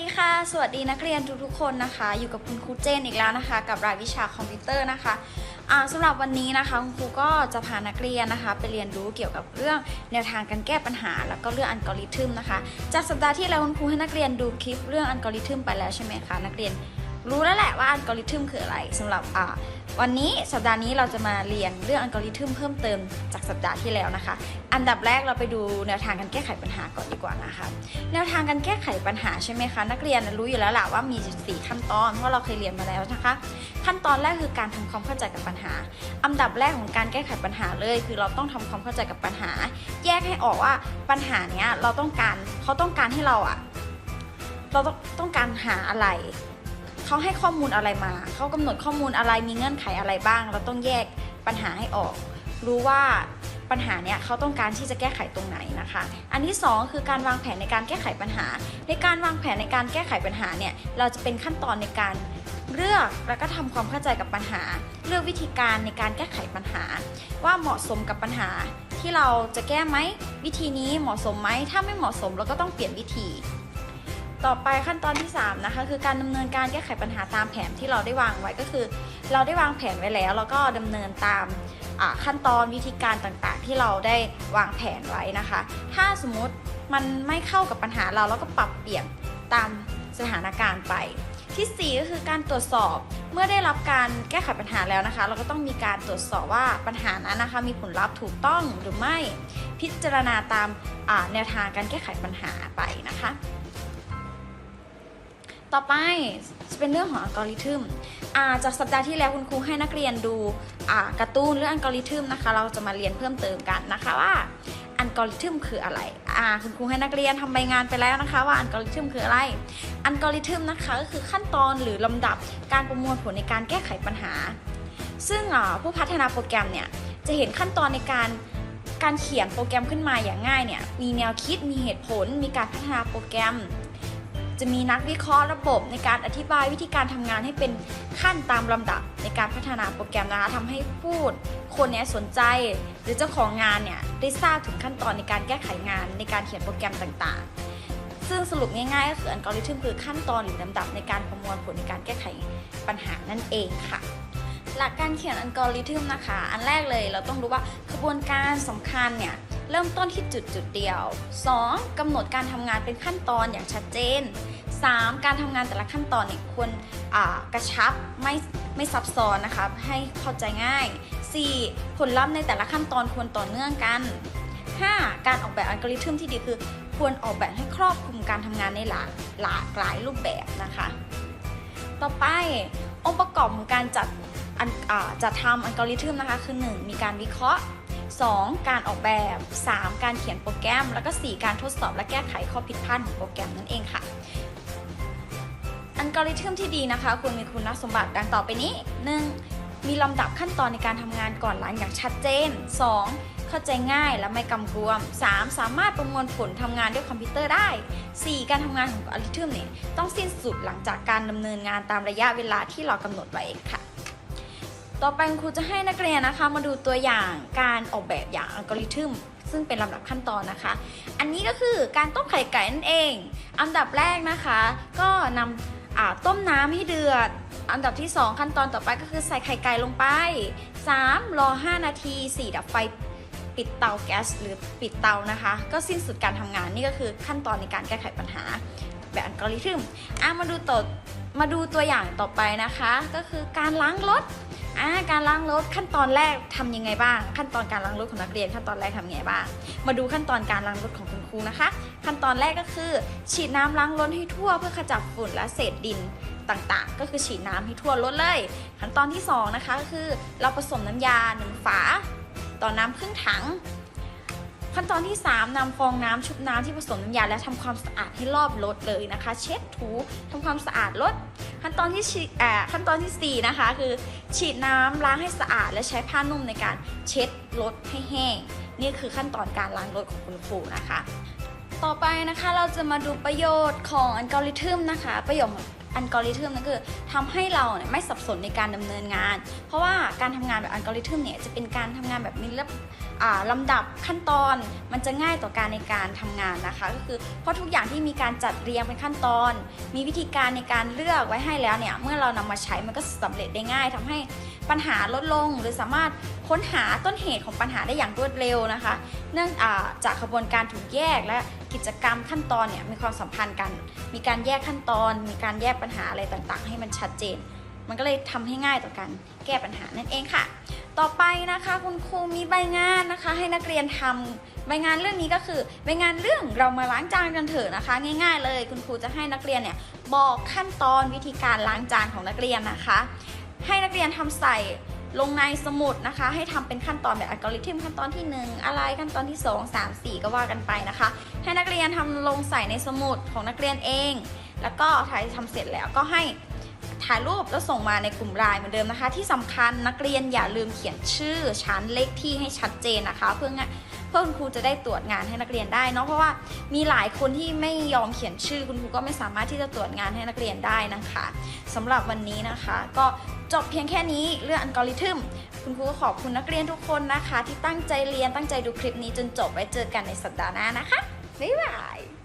ดีค่ะ สวัสดีนักเรียนทุกๆคนนะคะ อยู่กับคุณครูเจนอีกแล้วนะคะ กับรายวิชาคอมพิวเตอร์นะคะสำหรับวันนี้นะคะคุณครูก็จะพานักเรียนนะคะ ไปเรียนรู้เกี่ยวกับเรื่องแนวทางการแก้ปัญหา แล้วก็เรื่องอัลกอริทึมนะคะ จากสัปดาห์ที่แล้วคุณครูให้นักเรียนดูคลิปเรื่องอัลกอริทึมไปแล้วใช่ไหมคะนักเรียน รู้แล้วแหละว่าอัลกอริทึมคืออะไรสำหรับอ่าวันนี้สัปดาห์นี้เราจะมาเรียนเรื่องอัลกอริทึมเพิ่มเติมจากสัปดาห์ที่แล้วนะคะ อันดับแรกเราไปดูแนวทางการแก้ไขปัญหาก่อนดีกว่านะคะแนวทางการแก้ไขปัญหาใช่ไหมคะนักเรียนรู้อยู่แล้วแหละว่ามี 14 ขั้นตอนเพราะเราเคยเรียนมาแล้วนะคะ ขั้นตอนแรกคือการทำความเข้าใจกับปัญหา อันดับแรกของการแก้ไขปัญหาเลย คือเราต้องทำความเข้าใจกับปัญหา แยกให้ออกว่าปัญหาเนี้ยเราต้องการเขาต้องการให้เราอะเราต้องต้องการหาอะไร เขาให้ข้อมูลอะไรมา เขากำหนดข้อมูลอะไรมีเงื่อนไขอะไรบ้าง เราต้องแยกปัญหาให้ออก รู้ว่าปัญหาเนี้ยเขาต้องการที่จะแก้ไขตรงไหนนะคะ อันที่สองคือการวางแผนในการแก้ไขปัญหา ในการวางแผนในการแก้ไขปัญหาเนี่ยเราจะเป็นขั้นตอนในการเลือกแล้วก็ทำความเข้าใจกับปัญหา เลือกวิธีการในการแก้ไขปัญหา ว่าเหมาะสมกับปัญหาที่เราจะแก้ไหมวิธีนี้เหมาะสมไหมถ้าไม่เหมาะสมเราก็ต้องเปลี่ยนวิธี ต่อไปขั้นตอนที่ 3 นะคะ คือการดำเนินการแก้ไขปัญหาตามแผนที่เราได้วางไว้ก็คือ เราได้วางแผนไว้แล้วแล้วก็ดำเนินตามขั้นตอนวิธีการต่างๆ ที่เราได้วางแผนไว้นะคะ ถ้าสมมุติมันไม่เข้ากับปัญหาเราเราก็ปรับเปลี่ยนตามสถานการณ์ไป ที่ 4 ก็คือการตรวจสอบเมื่อได้รับการแก้ไขปัญหาแล้วนะคะ เราก็ต้องมีการตรวจสอบว่าปัญหานั้นนะคะ มีผลลัพธ์ถูกต้องหรือไม่พิจารณาตามแนวทางการแก้ไขปัญหาไปนะคะ ต่อไปจะเป็นเรื่องของอัลกอริทึมอ่าจากสัปดาห์ที่แล้วคุณครูให้นักเรียนดูอ่าการ์ตูนเรื่องอัลกอริทึมนะคะ เราจะมาเรียนเพิ่มเติมกันนะคะว่าอัลกอริทึมคืออะไรอ่าคุณครูให้นักเรียนทำใบงานไปแล้วนะคะ ว่าอัลกอริทึมคืออะไร อัลกอริทึมนะคะก็คือขั้นตอนหรือลำดับการประมวลผลในการแก้ไขปัญหา ซึ่งอ่าผู้พัฒนาโปรแกรมเนี่ยจะเห็นขั้นตอนในการการเขียนโปรแกรมขึ้นมาอย่างง่ายเนี่ยมีแนวคิดมีเหตุผล มีการพัฒนาโปรแกรม จะมีนักวิเคราะห์ระบบในการอธิบายวิธีการทำงานให้เป็นขั้นตามลำดับในการพัฒนาโปรแกรมนะคะทำให้พูดคนเนี้ยสนใจ หรือเจ้าของงานเนี่ยได้ทราบถึงขั้นตอนในการแก้ไขงานในการเขียนโปรแกรมต่างๆ ซึ่งสรุปง่ายๆก็คืออัลกอริทึมคือขั้นตอนหรือลำดับในการประมวลผลในการแก้ไขปัญหานั่นเองค่ะหลักการเขียนอัลกอริทึมนะคะ อันแรกเลยเราต้องรู้ว่ากระบวนการสำคัญเนี่ย เริ่มต้นที่จุดจุดเดียว 2. กำหนดการทำงานเป็นขั้นตอนอย่างชัดเจน 3. การทำงานแต่ละขั้นตอนเนี่ยควรกระชับไม่ไม่ซับซ้อนนะคะให้เข้าใจง่าย 4. ผลลัพธ์ในแต่ละขั้นตอนควรต่อเนื่องกัน 5. การออกแบบอัลกอริทึมที่ดีคือ ควรออกแบบให้ครอบคลุมการทำงานในหลากหลากหลายรูปแบบนะคะ ต่อไปองค์ประกอบของการจัดจัดทำอัลกอริทึมนะคะ คือ 1. มีการวิเคราะห์ 2. การออกแบบ 3. การเขียนโปรแกรม แล้วก็ 4. การทดสอบและแก้ไขข้อผิดพลาดของโปรแกรมนั่นเองค่ะอัลกอริทึมที่ดีนะคะควรมีคุณสมบัติดังต่อไปนี้ 1. มีลำดับขั้นตอนในการทำงานก่อนหลังอย่างชัดเจน 2. เข้าใจง่ายและไม่กำกวม 3. สามารถประมวลผลทำงานด้วยคอมพิวเตอร์ได้ 4. การทำงานของอัลกอริทึมเนี่ยต้องสิ้นสุดหลังจากการดำเนินงานตามระยะเวลาที่เรากำหนดไว้ค่ะ ต่อไปครูจะให้นักเรียนนะคะ มาดูตัวอย่างการออกแบบอย่างอัลกอริทึมซึ่งเป็นลำดับขั้นตอนนะคะ อันนี้ก็คือการต้มไข่ไก่นั่นเอง อันดับแรกนะคะ ก็นำอ่าต้มน้ำให้เดือด อันดับที่ 2 ขั้นตอนต่อไปก็คือใส่ไข่ไก่ลงไป 3. รอ 5 นาที 4 ดับไฟปิดเตาแก๊สหรือปิดเตานะคะ ก็สิ้นสุดการทำงานนี่ก็คือขั้นตอนในการแก้ไขปัญหาแบบอัลกอริทึมอะมาดูต่อมาดูตัวอย่างต่อไปนะคะ ก็คือการล้างรถ อ่าการล้างรถขั้นตอนแรกทำยังไงบ้าง ขั้นตอนการล้างรถของนักเรียนขั้นตอนแรกทำยังไงบ้าง มาดูขั้นตอนการล้างรถของคุณครูนะคะ ขั้นตอนแรกก็คือ ฉีดน้ำล้างรถให้ทั่วเพื่อขจัดฝุ่นและเศษดินต่างๆ ก็คือฉีดน้ำให้ทั่วรถเลย ขั้นตอนที่สองนะคะก็คือเราผสมน้ำยาหนึ่งฝา ต่อน้ำครึ่งถัง ขั้นตอนที่ 3นำฟองน้ำชุบน้ำที่ผสมน้ำยาและทำความสะอาดให้รอบรถเลยนะคะ เช็ดถูทำความสะอาดรถขั้นตอนที่ฉีอ่าขั้นตอนทีสี่4นะคะคือ ฉีดน้ำล้างให้สะอาด และใช้ผ้านุ่มในการเช็ดรถให้แห้ง นี่คือขั้นตอนการล้างรถของคุณครูนะคะ ต่อไปนะคะเราจะมาดูประโยชน์ของอัลกอริทึมนะคะ ประโยชน์ อัลกอริทึมนั่นคือทำให้เราเนี่ยไม่สับสนในการดำเนินงาน เพราะว่าการทำงานแบบอัลกอริทึมเนี่ยจะเป็นการทำงานแบบมีลำอ่าลำดับขั้นตอนมันจะง่ายต่อการในการทำงานนะคะ ก็คือเพราะทุกอย่างที่มีการจัดเรียงเป็นขั้นตอน มีวิธีการในการเลือกไว้ให้แล้วเนี่ยเมื่อเรานำมาใช้มันก็สำเร็จได้ง่ายทำให้ปัญหาลดลง หรือสามารถค้นหาต้นเหตุของปัญหาได้อย่างรวดเร็วนะคะ เนื่องอจากกระบวนการถูกแยกและ กิจกรรมขั้นตอนเนี่ยมีความสัมพันธ์กัน มีการแยกขั้นตอน มีการแยกปัญหาอะไรต่างๆ ให้มันชัดเจน มันก็เลยทำให้ง่ายต่อการแก้ปัญหานั่นเองค่ะ ต่อไปนะคะคุณครูมีใบงานนะคะ ให้นักเรียนทำใบงานเรื่องนี้ก็คือใบงานเรื่องเรามาล้างจานกันเถอะนะคะ ง่าย ๆ เลย คุณครูจะให้นักเรียนเนี่ยบอกขั้นตอนวิธีการล้างจานของนักเรียนนะคะ ให้นักเรียนทำใส่ ลงในสมุดนะคะ ให้ทำเป็นขั้นตอนแบบอัลกอริทึมขั้นตอนที่ 1 อะไรขั้นตอนที่ 2 3 4 ก็ว่ากันไปนะคะ ให้นักเรียนทำลงใส่ในสมุดของนักเรียนเอง แล้วก็ถ่ายทำเสร็จแล้วก็ให้ถ่ายรูปแล้วส่งมาในกลุ่มไลน์เหมือนเดิมนะคะ ที่สำคัญนักเรียนอย่าลืมเขียนชื่อชั้นเลขที่ให้ชัดเจนนะคะ เพื่อง่ายเพื่อคุณครูจะได้ตรวจงานให้นักเรียนได้เนาะเพราะว่ามีหลายคนที่ไม่ยอมเขียนชื่อคุณครูก็ไม่สามารถที่จะตรวจงานให้นักเรียนได้นะคะสำหรับวันนี้นะคะ ก็ จบเพียงแค่นี้เรื่องอัลกอริทึม คุณครูก็ขอบคุณนักเรียนทุกคนนะคะ ที่ตั้งใจเรียนตั้งใจดูคลิปนี้จนจบไว้เจอกันในสัปดาห์หน้านะคะ บ๊ายบาย